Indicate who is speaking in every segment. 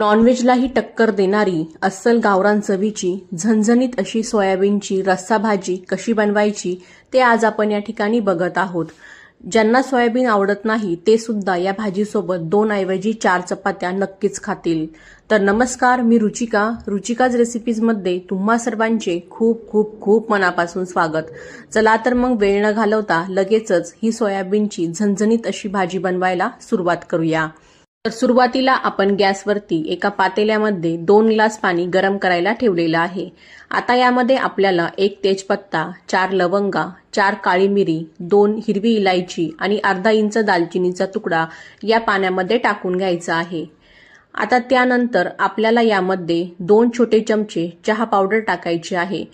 Speaker 1: नॉनव्हेजलाही टक्कर देणारी अस्सल गावरान चवीची झणझणीत अशी सोयाबीनची रस्सा भाजी कशी बनवायची ते आज आपण या ठिकाणी बघत आहोत. ज्यांना सोयाबीन आवडत नाही ते सुद्धा या भाजीसोबत दोन ऐवजी चार चपात्या नक्कीच खातील. तर नमस्कार मी रुचिका. रुचिकाज रेसिपीजमध्ये तुम्हा सर्वांचे खूप खूप खूप मनापासून स्वागत. चला तर मग वेळ न घालवता लगेचच ही सोयाबीनची झणझणीत अशी भाजी बनवायला सुरुवात करूया. तर सुरुवातीला आपण गॅसवरती एका पातेल्यामध्ये दोन ग्लास पाणी गरम करायला ठेवलेलं आहे. आता यामध्ये आपल्याला एक तेजपत्ता चार लवंगा चार काळी मिरी दोन हिरवी इलायची आणि अर्धा इंच दालचिनीचा तुकडा या पाण्यामध्ये टाकून घ्यायचा आहे. आता त्यानंतर आपल्याला यामध्ये दोन छोटे चमचे चहा पावडर टाकायची आहे.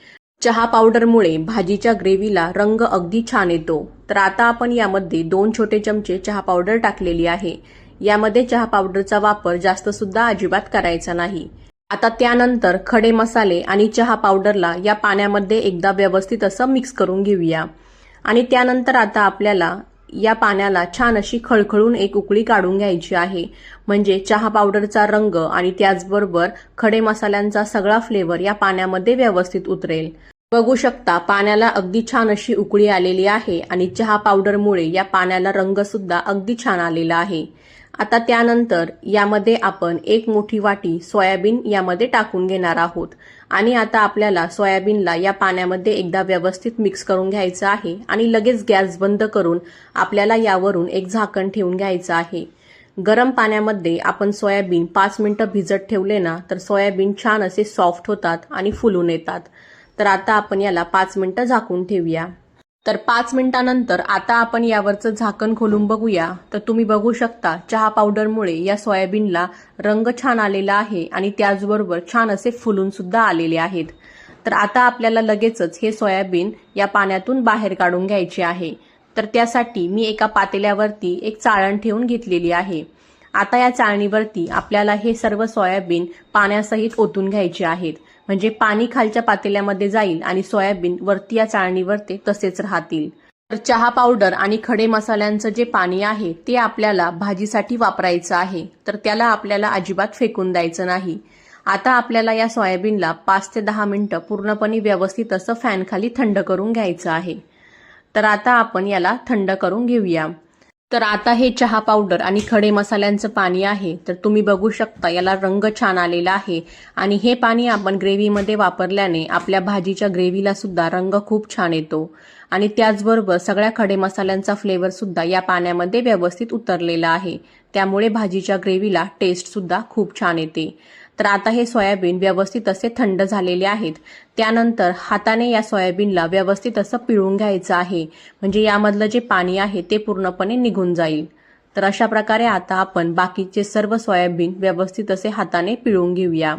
Speaker 1: चहा पावडरमुळे भाजीच्या ग्रेव्हीला रंग अगदी छान येतो. तर आता आपण यामध्ये दोन छोटे चमचे चहा पावडर टाकलेली आहे. यामध्ये चहा पावडरचा वापर जास्त सुद्धा अजिबात करायचा नाही. आता त्यानंतर खडे मसाले आणि चहा पावडरला या पाण्यामध्ये एकदा व्यवस्थित असं मिक्स करून घेऊया. आणि त्यानंतर आता आपल्याला या पाण्याला छान अशी खळखळून एक उकळी काढून घ्यायची आहे. म्हणजे चहा पावडरचा रंग आणि त्याचबरोबर खडे मसाल्यांचा सगळा फ्लेवर या पाण्यामध्ये व्यवस्थित उतरेल. बघू शकता पाण्याला अगदी छान अशी उकळी आलेली आहे आणि चहा पावडरमुळे या पाण्याला रंग सुद्धा अगदी छान आलेला आहे. आता त्यानंतर यामध्ये आपण एक मोठी वाटी सोयाबीन यामध्ये टाकून घेणार आहोत. आणि आता आपल्याला सोयाबीनला या पाण्यामध्ये एकदा व्यवस्थित मिक्स करून घ्यायचं आहे आणि लगेच गॅस बंद करून आपल्याला यावरून एक झाकण ठेवून घ्यायचं आहे. गरम पाण्यामध्ये आपण सोयाबीन पाच मिनटं भिजत ठेवले ना तर सोयाबीन छान असे सॉफ्ट होतात आणि फुलून येतात. तर आता आपण याला पाच मिनिटं झाकून ठेवूया. तर पाच मिनिटानंतर आता आपण यावरचं झाकण खोलून बघूया. तर तुम्ही बघू शकता चहा पावडरमुळे या सोयाबीनला रंग छान आलेला आहे आणि त्याचबरोबर छान असे फुलून सुद्धा आलेले आहेत. तर आता आपल्याला लगेचच हे सोयाबीन या पाण्यातून बाहेर काढून घ्यायचे आहे. तर त्यासाठी मी एका पातेल्यावरती एक चाळण ठेवून घेतलेली आहे. आता या चाळणीवरती आपल्याला हे सर्व सोयाबीन पाण्यासहित ओतून घ्यायचे आहेत. म्हणजे पाणी खालच्या पातेल्यामध्ये जाईल आणि सोयाबीन वरती या चाळणीवर ते तसेच राहतील. तर चहा पावडर आणि खडे मसाल्यांचं जे पाणी आहे ते आपल्याला भाजीसाठी वापरायचं आहे. तर त्याला आपल्याला अजिबात फेकून द्यायचं नाही. आता आपल्याला या सोयाबीनला पाच ते दहा मिनटं पूर्णपणे व्यवस्थित असं फॅनखाली थंड करून घ्यायचं आहे. तर आता आपण याला थंड करून घेऊया. तर आता हे चहा पावडर आणि खडे मसाल्यांचं पाणी आहे. तर तुम्ही बघू शकता याला रंग छान आलेला आहे. आणि हे पाणी आपण ग्रेव्हीमध्ये वापरल्याने आपल्या भाजीच्या ग्रेव्हीला सुद्धा रंग खूप छान येतो. आणि त्याचबरोबर सगळ्या खडे मसाल्यांचा फ्लेवर सुद्धा या पाण्यामध्ये व्यवस्थित उतरलेला आहे. त्यामुळे भाजीच्या ग्रेव्हीला टेस्ट सुद्धा खूप छान येते. तर आता हे सोयाबीन व्यवस्थित असे थंड झालेले आहेत. त्यानंतर हाताने या सोयाबीनला व्यवस्थित असं पिळून घ्यायचं आहे. म्हणजे यामधलं जे पाणी आहे ते पूर्णपणे निघून जाईल. तर अशा प्रकारे आता आपण बाकीचे सर्व सोयाबीन व्यवस्थित असे हाताने पिळून घेऊया.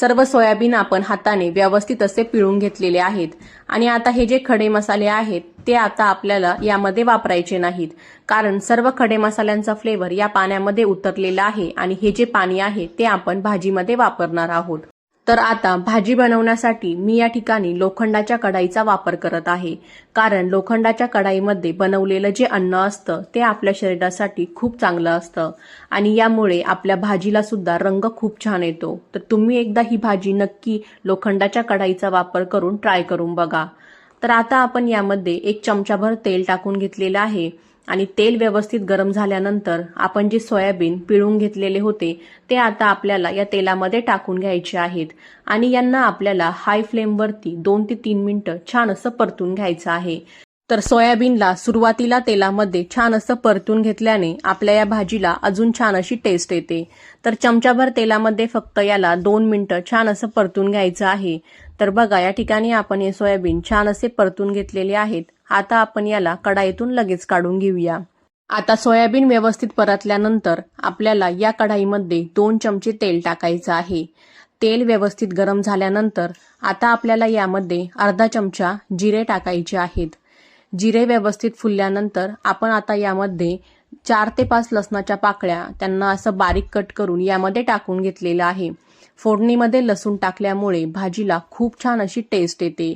Speaker 1: सर्व सोयाबीन आपण हाताने व्यवस्थित असे पिळून घेतलेले आहेत. आणि आता हे जे खडे मसाले आहेत ते आता आपल्याला यामध्ये वापरायचे नाहीत. कारण सर्व खडे मसाल्यांचा फ्लेवर या पाण्यामध्ये उतरलेला आहे आणि हे जे पाणी आहे ते आपण भाजीमध्ये वापरणार आहोत. तर आता भाजी बनवण्यासाठी मी या ठिकाणी लोखंडाच्या कढाईचा वापर करत आहे. कारण लोखंडाच्या कढाईमध्ये बनवलेलं जे अन्न असतं ते आपल्या शरीरासाठी खूप चांगलं असतं. आणि यामुळे आपल्या भाजीला सुद्धा रंग खूप छान येतो. तर तुम्ही एकदा ही भाजी नक्की लोखंडाच्या कढाईचा वापर करून ट्राय करून बघा. तर आता आपण यामध्ये एक चमचाभर तेल टाकून घेतलेलं आहे. आणि तेल व्यवस्थित गरम झाल्यानंतर आपण जे सोयाबीन पिळून घेतलेले होते ते आता आपल्याला या तेलामध्ये टाकून घ्यायचे आहेत. आणि यांना आपल्याला हाय फ्लेमवरती दोन ते तीन मिनटं छान असं परतून घ्यायचं आहे. तर सोयाबीनला सुरुवातीला तेलामध्ये छान असं परतून घेतल्याने आपल्या या भाजीला अजून छान अशी टेस्ट येते. तर चमचाभर तेलामध्ये फक्त याला दोन मिनटं छान असं परतून घ्यायचं आहे. तर बघा या ठिकाणी आपण हे सोयाबीन छान असे परतून घेतलेले आहेत. आता आपण याला कढाईतून लगेच काढून घेऊया. आता सोयाबीन व्यवस्थित परतल्यानंतर आपल्याला या कढाईमध्ये दोन चमचे तेल टाकायचं आहे. तेल व्यवस्थित गरम झाल्यानंतर आता आपल्याला यामध्ये अर्धा चमचा जिरे टाकायचे आहेत. जिरे व्यवस्थित फुलल्यानंतर आपण आता यामध्ये चार ते पाच लसणाच्या पाकळ्या त्यांना असं बारीक कट करून यामध्ये टाकून घेतलेलं आहे. फोडणीमध्ये लसूण टाकल्यामुळे भाजीला खूप छान अशी टेस्ट येते.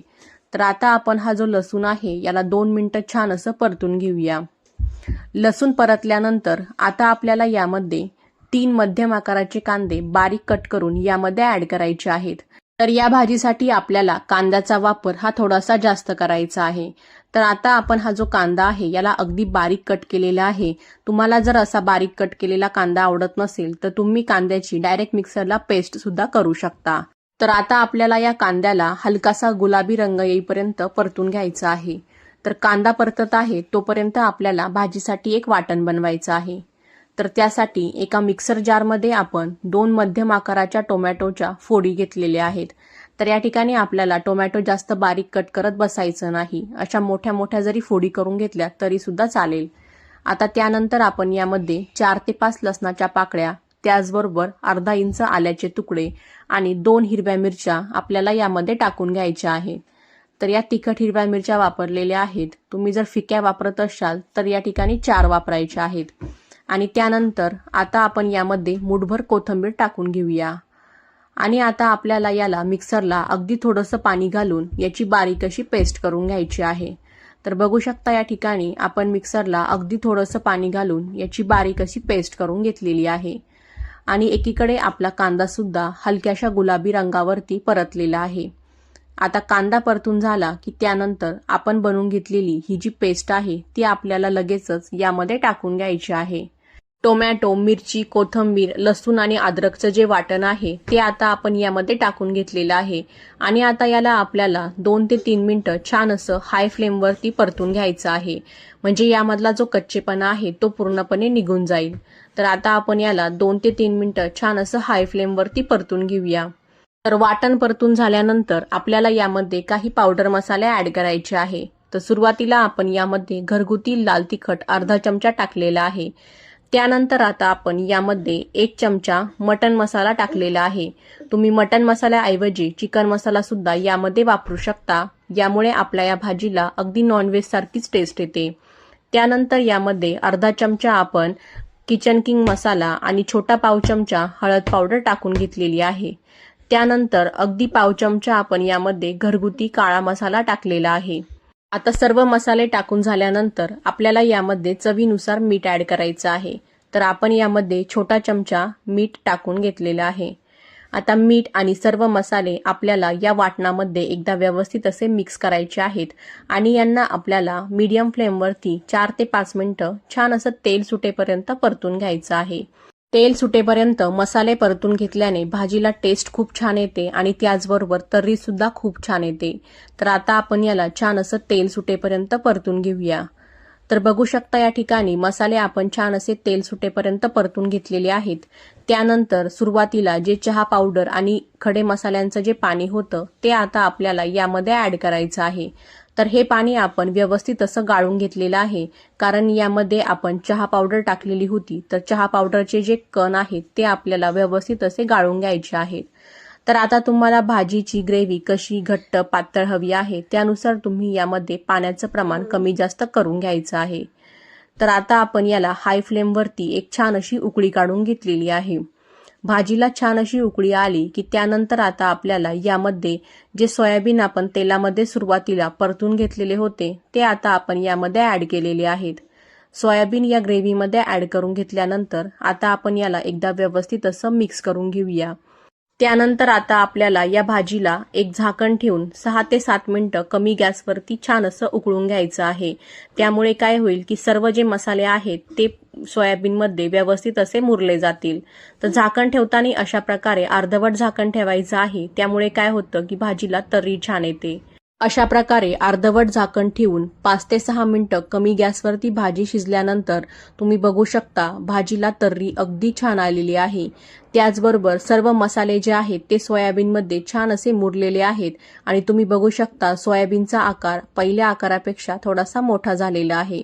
Speaker 1: तर आता आपण हा जो लसूण आहे याला दोन मिनटं छान असं परतून घेऊया. लसूण परतल्यानंतर आता आपल्याला यामध्ये तीन मध्यम आकाराचे कांदे बारीक कट करून यामध्ये ऍड करायचे आहेत. तर या भाजीसाठी आपल्याला कांद्याचा वापर हा थोडासा जास्त करायचा आहे. तर आता आपण हा जो कांदा आहे याला अगदी बारीक कट केलेला आहे. तुम्हाला जर असा बारीक कट केलेला कांदा आवडत नसेल तर तुम्ही कांद्याची डायरेक्ट मिक्सरला पेस्ट सुद्धा करू शकता. तर आता आपल्याला या कांद्याला हलकासा गुलाबी रंग येईपर्यंत परतून घ्यायचा आहे. तर कांदा परतत आहे तोपर्यंत आपल्याला भाजीसाठी एक वाटण बनवायचं आहे. तर त्यासाठी एका मिक्सर जारमध्ये आपण दोन मध्यम आकाराच्या टोमॅटोच्या फोडी घेतलेल्या आहेत. तर या ठिकाणी आपल्याला टोमॅटो जास्त बारीक कट करत बसायचं नाही. अशा मोठ्या मोठ्या जरी फोडी करून घेतल्या तरी सुद्धा चालेल. आता त्यानंतर आपण यामध्ये चार ते पाच लसणाच्या पाकळ्या त्याचबरोबर अर्धा इंच आल्याचे तुकडे आणि दोन हिरव्या मिरच्या आपल्याला यामध्ये टाकून घ्यायच्या आहेत. तर या तिखट हिरव्या मिरच्या वापरलेल्या आहेत. तुम्ही जर फिक्या वापरत असाल तर या ठिकाणी चार वापरायच्या आहेत. आणि त्यानंतर आता आपण यामध्ये मुठभर कोथिंबीर टाकून घेऊया. आणि आता आपल्याला याला मिक्सरला अगदी थोडंसं पाणी घालून याची बारीक अशी पेस्ट करून घ्यायची आहे. तर बघू शकता या ठिकाणी आपण मिक्सरला अगदी थोडंसं पाणी घालून याची बारीक अशी पेस्ट करून घेतलेली आहे. आणि एकीकडे आपला कांदा सुद्धा हलक्याशा गुलाबी रंगावरती परतलेला आहे. आता कांदा परतून झाला की त्यानंतर आपण बनवून घेतलेली ही जी पेस्ट आहे ती आपल्याला लगेचच यामध्ये टाकून घ्यायची आहे. टोमॅटो मिरची कोथंबीर लसूण आणि अद्रकचं जे वाटण आहे ते आता आपण यामध्ये टाकून घेतलेलं आहे. आणि आता याला आपल्याला दोन ते तीन मिनटं छान असं हाय फ्लेमवरती परतून घ्यायचं आहे. म्हणजे यामधला जो कच्चेपणा आहे तो पूर्णपणे निघून जाईल. तर आता आपण याला दोन ते तीन मिनिटं छान असं हाय फ्लेमवरती परतून घेऊया. तर वाटण परतून झाल्यानंतर आपल्याला यामध्ये काही पावडर मसाले ऍड करायचे आहे. तर सुरुवातीला आपण यामध्ये घरगुती लाल तिखट अर्धा चमचा टाकलेला आहे. त्यानंतर आता आपण यामध्ये एक चमचा मटन मसाला टाकलेला आहे. तुम्ही मटन मसाल्याऐवजी चिकन मसाला सुद्धा यामध्ये वापरू शकता. यामुळे आपल्या या भाजीला अगदी नॉनव्हेज सारखीच टेस्ट येते. त्यानंतर यामध्ये अर्धा चमचा आपण किचन किंग मसाला आणि छोटा पाव चमचा हळद पावडर टाकून घेतलेली आहे. त्यानंतर अगदी पाव चमचा आपण यामध्ये घरगुती काळा मसाला टाकलेला आहे. आता सर्व मसाले टाकून झाल्यानंतर आपल्याला यामध्ये चवीनुसार मीठ ऍड करायचं आहे. तर आपण यामध्ये छोटा चमचा मीठ टाकून घेतलेला आहे. आता मीठ आणि सर्व मसाले आपल्याला या वाटणामध्ये एकदा व्यवस्थित असे मिक्स करायचे आहेत. आणि यांना आपल्याला मीडियम फ्लेमवरती चार ते पाच मिनटं छान असं तेल सुटेपर्यंत परतून घ्यायचं आहे. तेल सुटेपर्यंत मसाले परतून घेतल्याने भाजीला टेस्ट खूप छान येते आणि त्याचबरोबर तर्री सुद्धा खूप छान येते. तर आता आपण याला छान असं तेल सुटेपर्यंत परतून घेऊया. तर बघू शकता या ठिकाणी मसाले आपण छान असे तेल सुटेपर्यंत परतून घेतलेले आहेत. त्यानंतर सुरुवातीला जे चहा पावडर आणि खडे मसाल्यांचं जे पाणी होतं ते आता आपल्याला यामध्ये ॲड करायचं आहे. तर हे पाणी आपण व्यवस्थित असं गाळून घेतलेलं आहे. कारण यामध्ये आपण चहा पावडर टाकलेली होती तर चहा पावडरचे जे कण आहेत ते आपल्याला व्यवस्थित असे गाळून घ्यायचे आहेत. तर आता तुम्हाला भाजीची ग्रेव्ही कशी घट्ट पातळ हवी आहे त्यानुसार तुम्ही यामध्ये पाण्याचं प्रमाण कमी जास्त करून घ्यायचं आहे. तर आता आपण याला हाय फ्लेमवरती एक छान अशी उकळी काढून घेतलेली आहे. भाजीला छान अशी उकळी आली की त्यानंतर आता आपल्याला यामध्ये जे सोयाबीन आपण तेलामध्ये सुरुवातीला परतून घेतलेले होते ते आता आपण यामध्ये ॲड केलेले आहेत. सोयाबीन या ग्रेव्हीमध्ये ॲड करून घेतल्यानंतर आता आपण याला एकदा व्यवस्थित असं मिक्स करून घेऊया. त्यानंतर आता आपल्याला या भाजीला एक झाकण ठेवून सहा ते सात मिनटं कमी गॅसवरती छान असं उकळून घ्यायचं आहे. त्यामुळे काय होईल की सर्व जे मसाले आहेत ते सोयाबीनमध्ये व्यवस्थित असे मुरले जातील. तर झाकण ठेवताना अशा प्रकारे अर्धवट झाकण ठेवायचं आहे. त्यामुळे काय होतं की भाजीला तर्री छान येते. अशा प्रकारे अर्धवट झाकण ठेवून पाच ते सहा मिनटं कमी गॅसवरती भाजी शिजल्यानंतर तुम्ही बघू शकता भाजीला तर्री अगदी छान आलेली आहे. त्याचबरोबर सर्व मसाले जे आहेत ते सोयाबीनमध्ये छान असे मुरलेले आहेत आणि तुम्ही बघू शकता सोयाबीनचा आकार पहिल्या आकारापेक्षा थोडासा मोठा झालेला आहे.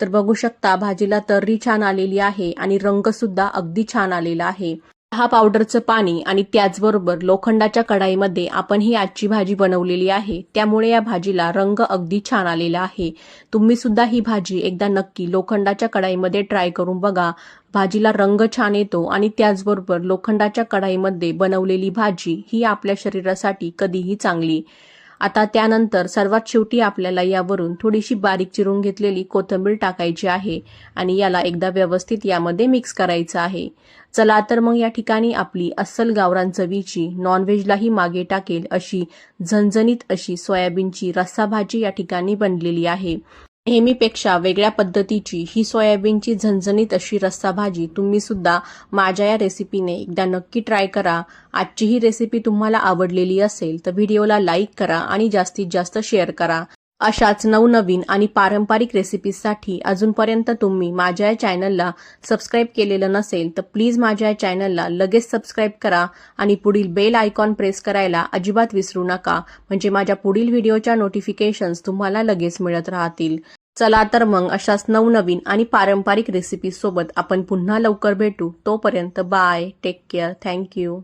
Speaker 1: तर बघू शकता भाजीला तर्री छान आलेली आहे आणि रंगसुद्धा अगदी छान आलेला आहे. चहा पावडरचं पाणी आणि त्याचबरोबर लोखंडाच्या कढाईमध्ये आपण ही आजची भाजी बनवलेली आहे. त्यामुळे या भाजीला रंग अगदी छान आलेला आहे. तुम्ही सुद्धा ही भाजी एकदा नक्की लोखंडाच्या कढाईमध्ये ट्राय करून बघा. भाजीला रंग छान येतो आणि त्याचबरोबर लोखंडाच्या कढाईमध्ये बनवलेली भाजी ही आपल्या शरीरासाठी कधीही चांगली. आता त्यानंतर सर्वात शेवटी आपल्याला यावरून थोडीशी बारीक चिरून घेतलेली कोथिंबीर टाकायची आहे आणि याला एकदा व्यवस्थित यामध्ये मिक्स करायचं आहे. चला तर मग या ठिकाणी आपली अस्सल गावरान चवीची नॉनव्हेजलाही मागे टाकेल अशी झणझणीत अशी सोयाबीनची रस्सा भाजी या ठिकाणी बनलेली आहे. नेहमीपेक्षा वेगळ्या पद्धतीची ही सोयाबीनची झणझणीत अशी रस्सा भाजी तुम्हीसुद्धा माझ्या या रेसिपीने एकदा नक्की ट्राय करा. आजची ही रेसिपी तुम्हाला आवडलेली असेल तर व्हिडिओला लाईक करा आणि जास्तीत जास्त शेअर करा. अशाच नवनवीन आणि पारंपरिक रेसिपीजसाठी अजूनपर्यंत तुम्ही माझ्या या चॅनलला सबस्क्राईब केलेलं नसेल तर प्लीज माझ्या या चॅनलला लगेच सबस्क्राईब करा आणि पुढील बेल आयकॉन प्रेस करायला अजिबात विसरू नका. म्हणजे माझ्या पुढील व्हिडिओच्या नोटिफिकेशन्स तुम्हाला लगेच मिळत राहतील. चला तर मग अशाच नवनवीन आणि पारंपरिक रेसिपीजसोबत आपण पुन्हा लवकर भेटू. तोपर्यंत बाय टेक केअर थँक्यू